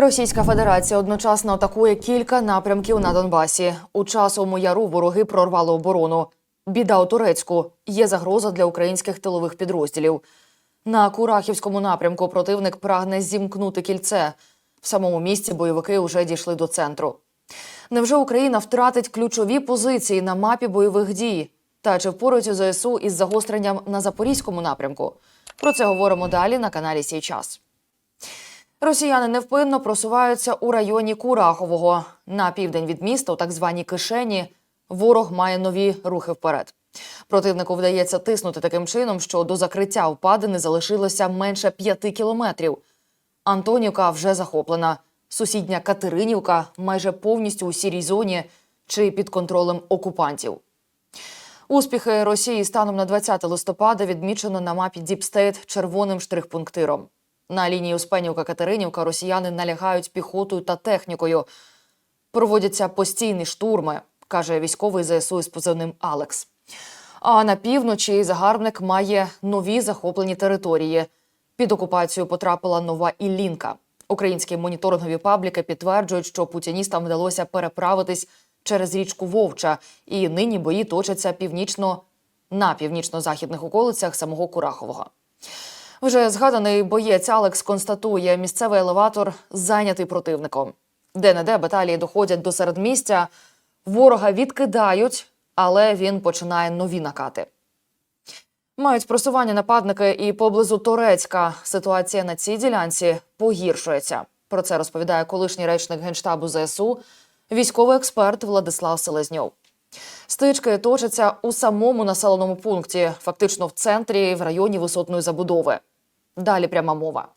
Російська Федерація одночасно атакує кілька напрямків на Донбасі. У часовому яру вороги прорвали оборону. Біда у Турецьку. Є загроза для українських тилових підрозділів. На Курахівському напрямку противник прагне зімкнути кільце. В самому місці бойовики вже дійшли до центру. Невже Україна втратить ключові позиції на мапі бойових дій? Та чи впораються ЗСУ із загостренням на запорізькому напрямку? Про це говоримо далі на каналі Сій час. Росіяни невпинно просуваються у районі Курахового. На південь від міста, у так званій кишені, ворог має нові рухи вперед. Противнику вдається тиснути таким чином, що до закриття впадини залишилося менше п'яти кілометрів. Антонівка вже захоплена. Сусідня Катеринівка майже повністю у сірій зоні чи під контролем окупантів. Успіхи Росії станом на 20 листопада відмічено на мапі Діпстейт червоним штрихпунктиром. На лінії Успенівка-Катеринівка росіяни налягають піхотою та технікою. Проводяться постійні штурми, каже військовий ЗСУ із позивним Алекс. А на півночі загарбник має нові захоплені території. Під окупацію потрапила нова Іллінка. Українські моніторингові пабліки підтверджують, що путіністам вдалося переправитись через річку Вовча, і нині бої точаться північно на північно-західних околицях самого Курахового. Вже згаданий боєць Алекс констатує, місцевий елеватор зайнятий противником. Де-не-де баталії доходять до середмістя, ворога відкидають, але він починає нові накати. Мають просування нападники і поблизу Торецька. Ситуація на цій ділянці погіршується. Про це розповідає колишній речник генштабу ЗСУ, військовий експерт Владислав Селезньов. Стички точаться у самому населеному пункті, фактично в центрі, в районі висотної забудови. Далі пряма мова.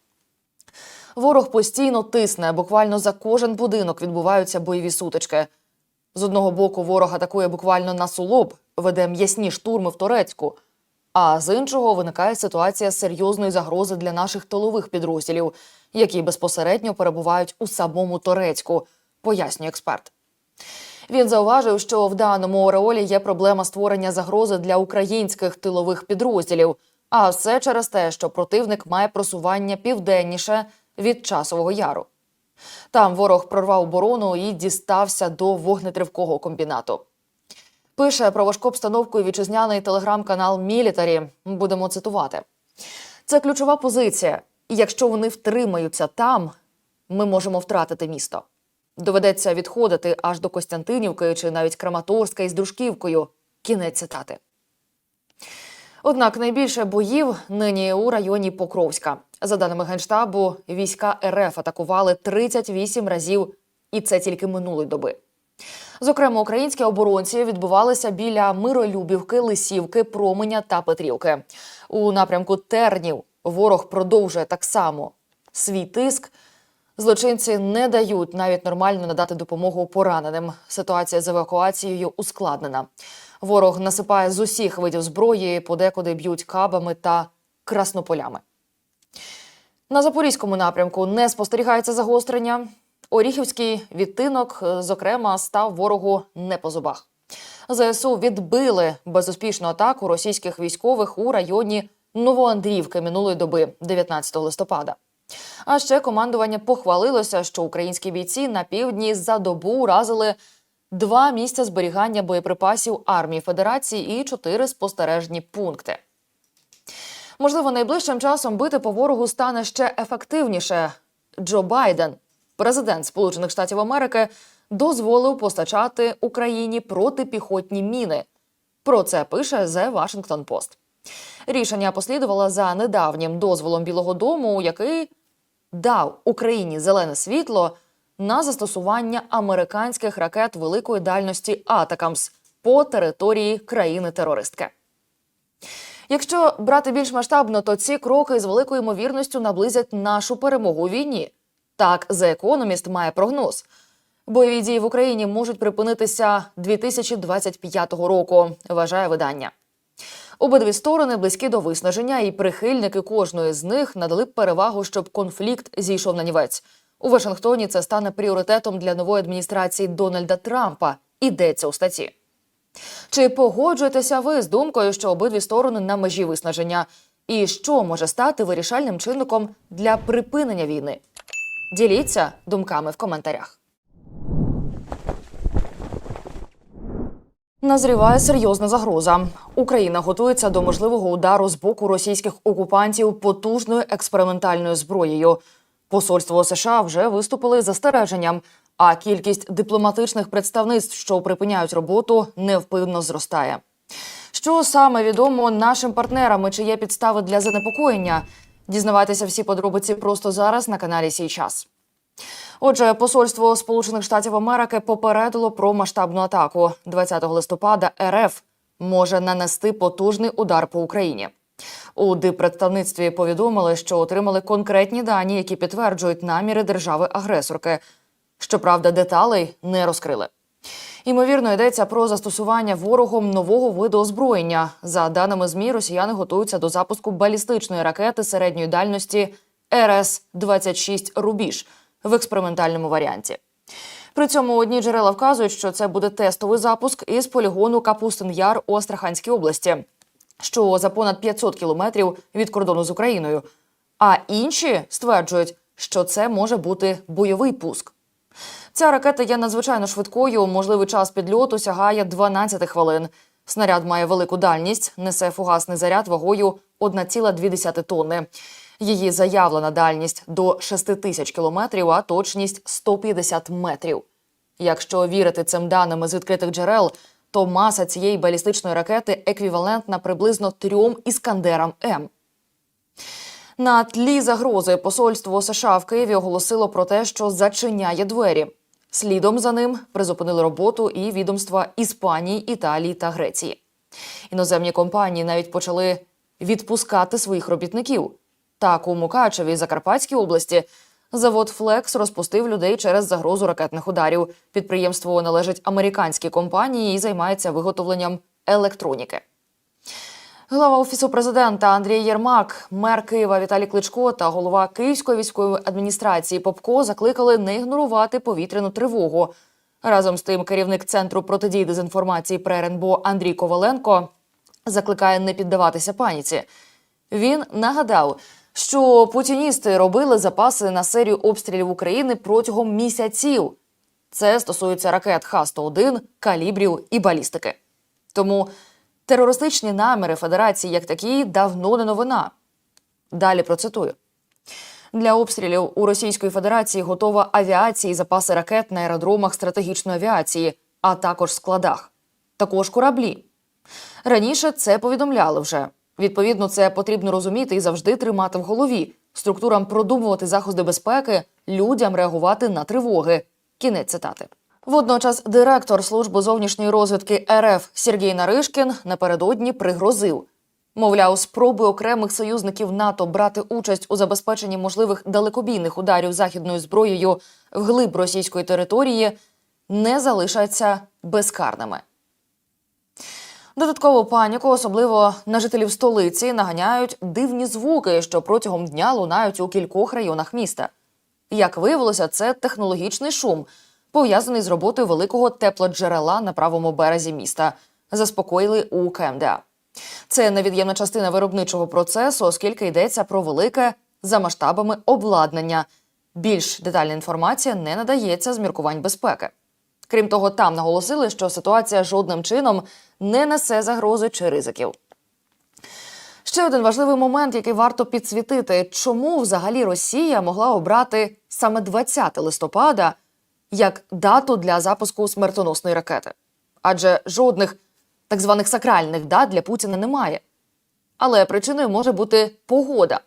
Ворог постійно тисне, буквально за кожен будинок відбуваються бойові сутички. З одного боку, ворог атакує буквально на сулоб, веде м'ясні штурми в Торецьку. А з іншого виникає ситуація серйозної загрози для наших тилових підрозділів, які безпосередньо перебувають у самому Торецьку, пояснює експерт. Він зауважив, що в даному ореолі є проблема створення загрози для українських тилових підрозділів, а все через те, що противник має просування південніше від часового яру. Там ворог прорвав оборону і дістався до вогнетривкого комбінату. Пише про важку обстановку і вітчизняний телеграм-канал Мілітарі. Будемо цитувати. Це ключова позиція. Якщо вони втримаються там, ми можемо втратити місто. Доведеться відходити аж до Костянтинівки чи навіть Краматорська із Дружківкою. Кінець цитати. Однак найбільше боїв нині у районі Покровська. За даними Генштабу, війська РФ атакували 38 разів, і це тільки минулої доби. Зокрема, українські оборонці відбувалися біля Миролюбівки, Лисівки, Променя та Петрівки. У напрямку Тернів ворог продовжує так само свій тиск. Злочинці не дають навіть нормально надати допомогу пораненим. Ситуація з евакуацією ускладнена. Ворог насипає з усіх видів зброї, подекуди б'ють кабами та краснополями. На запорізькому напрямку не спостерігається загострення. Оріхівський відтинок, зокрема, став ворогу не по зубах. ЗСУ відбили безуспішну атаку російських військових у районі Новоандрівки минулої доби, 19 листопада. А ще командування похвалилося, що українські бійці на півдні за добу уразили два місця зберігання боєприпасів армії Федерації і чотири спостережні пункти. Можливо, найближчим часом бити по ворогу стане ще ефективніше. Джо Байден, президент Сполучених Штатів Америки, дозволив постачати Україні протипіхотні міни. Про це пише The Washington Post. Рішення послідувало за недавнім дозволом Білого Дому, який дав Україні зелене світло на застосування американських ракет великої дальності Атакамс по території країни-терористки. Якщо брати більш масштабно, то ці кроки з великою ймовірністю наблизять нашу перемогу у війні. Так, The Economist має прогноз. Бойові дії в Україні можуть припинитися 2025 року, вважає видання. Обидві сторони близькі до виснаження, і прихильники кожної з них надали б перевагу, щоб конфлікт зійшов на нівець. У Вашингтоні це стане пріоритетом для нової адміністрації Дональда Трампа. Йдеться у статті. Чи погоджуєтеся ви з думкою, що обидві сторони на межі виснаження? І що може стати вирішальним чинником для припинення війни? Діліться думками в коментарях. Назріває серйозна загроза. Україна готується до можливого удару з боку російських окупантів потужною експериментальною зброєю. Посольство США вже виступили застереженням, а кількість дипломатичних представництв, що припиняють роботу, невпинно зростає. Що саме відомо нашим партнерам чи є підстави для занепокоєння? Дізнавайтеся всі подробиці просто зараз на каналі Сій час. Отже, посольство Сполучених Штатів Америки попередило про масштабну атаку. 20 листопада РФ може нанести потужний удар по Україні. У диппредставництві повідомили, що отримали конкретні дані, які підтверджують наміри держави-агресорки. Щоправда, деталей не розкрили. Ймовірно, йдеться про застосування ворогом нового виду озброєння. За даними змі, росіяни готуються до запуску балістичної ракети середньої дальності РС 26 Рубіж в експериментальному варіанті. При цьому одні джерела вказують, що це буде тестовий запуск із полігону Капустин Яр у Астраханській області, що за понад 500 кілометрів від кордону з Україною. А інші стверджують, що це може бути бойовий пуск. Ця ракета є надзвичайно швидкою. Можливий час підльоту сягає 12 хвилин. Снаряд має велику дальність, несе фугасний заряд вагою 1,2 тонни. Її заявлена дальність до 6 тисяч кілометрів, а точність 150 метрів. Якщо вірити цим даним з відкритих джерел, то маса цієї балістичної ракети еквівалентна приблизно трьом іскандерам М. На тлі загрози посольство США в Києві оголосило про те, що зачиняє двері. Слідом за ним призупинили роботу і відомства Іспанії, Італії та Греції. Іноземні компанії навіть почали відпускати своїх робітників. Так, у Мукачеві Закарпатській області завод Флекс розпустив людей через загрозу ракетних ударів. Підприємство належить американській компанії і займається виготовленням електроніки. Глава офісу президента Андрій Єрмак, мер Києва Віталій Кличко та голова Київської військової адміністрації Попко закликали не ігнорувати повітряну тривогу. Разом з тим, керівник центру протидії дезінформації ПРНБО Андрій Коваленко закликає не піддаватися паніці. Він нагадав, що путіністи робили запаси на серію обстрілів України протягом місяців. Це стосується ракет Х-101, калібрів і балістики. Тому терористичні наміри Федерації як такі давно не новина. Далі процитую. Для обстрілів у Російської Федерації готова авіація і запаси ракет на аеродромах стратегічної авіації, а також складах. Також кораблі. Раніше це повідомляли вже. Відповідно, це потрібно розуміти і завжди тримати в голові. Структурам продумувати заходи безпеки, людям реагувати на тривоги. Кінець цитати. Водночас директор служби зовнішньої розвідки РФ Сергій Наришкін напередодні пригрозив. Мовляв, спроби окремих союзників НАТО брати участь у забезпеченні можливих далекобійних ударів західною зброєю вглиб російської території не залишаться безкарними. Додаткову паніку, особливо на жителів столиці, наганяють дивні звуки, що протягом дня лунають у кількох районах міста. Як виявилося, це технологічний шум, пов'язаний з роботою великого теплоджерела на правому березі міста. Заспокоїли у КМДА. Це невід'ємна частина виробничого процесу, оскільки йдеться про велике за масштабами обладнання. Більш детальна інформація не надається з міркувань безпеки. Крім того, там наголосили, що ситуація жодним чином не несе загрози чи ризиків. Ще один важливий момент, який варто підсвітити, чому взагалі Росія могла обрати саме 20 листопада як дату для запуску смертоносної ракети. Адже жодних так званих сакральних дат для Путіна немає. Але причиною може бути погода.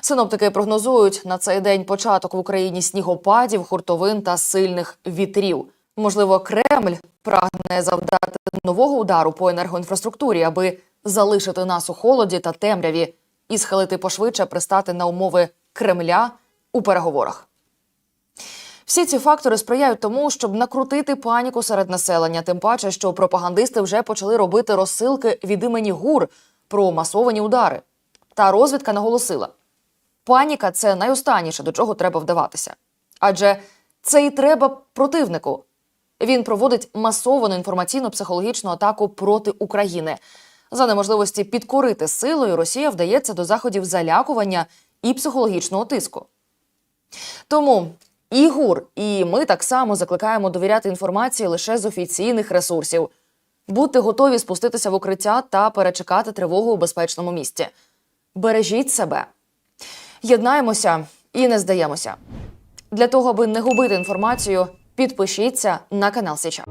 Синоптики прогнозують на цей день початок в Україні снігопадів, хуртовин та сильних вітрів. Можливо, Кремль прагне завдати нового удару по енергоінфраструктурі, аби залишити нас у холоді та темряві і схилити пошвидше пристати на умови Кремля у переговорах. Всі ці фактори сприяють тому, щоб накрутити паніку серед населення, тим паче, що пропагандисти вже почали робити розсилки від імені ГУР про масовані удари. Та розвідка наголосила: паніка це найостанніше, до чого треба вдаватися. Адже це і треба противнику. Він проводить масовану інформаційно-психологічну атаку проти України. За неможливості підкорити силою Росія вдається до заходів залякування і психологічного тиску. Тому і ГУР, і ми так само закликаємо довіряти інформації лише з офіційних ресурсів. Будьте готові спуститися в укриття та перечекати тривогу у безпечному місці. Бережіть себе, єднаємося і не здаємося. Для того, аби не губити інформацію, підпишіться на канал Січа.